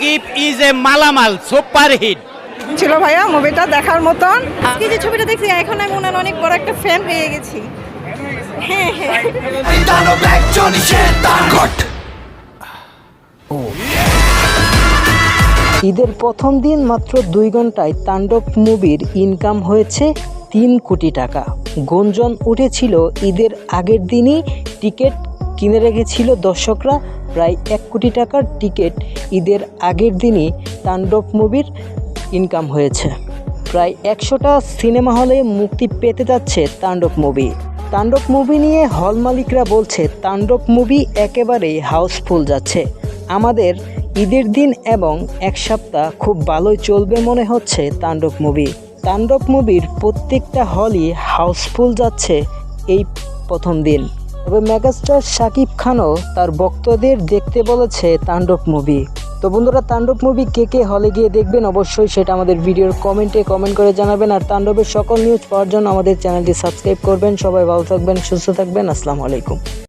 Shakib is a মালামাল super hit ছিল ভাইয়া মুভিটা দেখার মতন। আজকে যে ছবিটা দেখছি এখন আমি ওনার অনেক বড় একটা ফ্যান হয়ে গেছি। হ্যাঁ হ্যাঁ। ঈদের প্রথম দিন মাত্র দুই ঘন্টায় তাণ্ডব মুভির ইনকাম হয়েছে তিন কোটি টাকা। গুঞ্জন উঠেছিল ঈদের আগের দিনই টিকিট কিনে রেখেছিল দর্শকরা প্রায় এক কোটি টাকার টিকিট। ঈদের আগের দিনই তাণ্ডব মুভির ইনকাম হয়েছে। প্রায় একশোটা সিনেমা হলে মুক্তি পেতে যাচ্ছে তাণ্ডব মুভি। তাণ্ডব মুভি নিয়ে হল মালিকরা বলছে, তাণ্ডব মুভি একেবারেই হাউসফুল যাচ্ছে। আমাদের ঈদের দিন এবং এক সপ্তাহ খুব ভালোই চলবে মনে হচ্ছে তাণ্ডব মুভি। তাণ্ডব মুভির প্রত্যেকটা হলই হাউসফুল যাচ্ছে এই প্রথম দিন। তবে মেগাস্টার শাকিব খানও তার ভক্তদের দেখতে বলেছে তাণ্ডব মুভি। তো বন্ধুরা, তাণ্ডব মুভি কে কে হলে গিয়ে দেখবেন অবশ্যই সেটা আমাদের ভিডিওর কমেন্টে কমেন্ট করে জানাবেন। আর তাণ্ডবের সকল নিউজ পাওয়ার জন্য আমাদের চ্যানেলটি সাবস্ক্রাইব করবেন। সবাই ভালো থাকবেন, সুস্থ থাকবেন। আসসালামু আলাইকুম।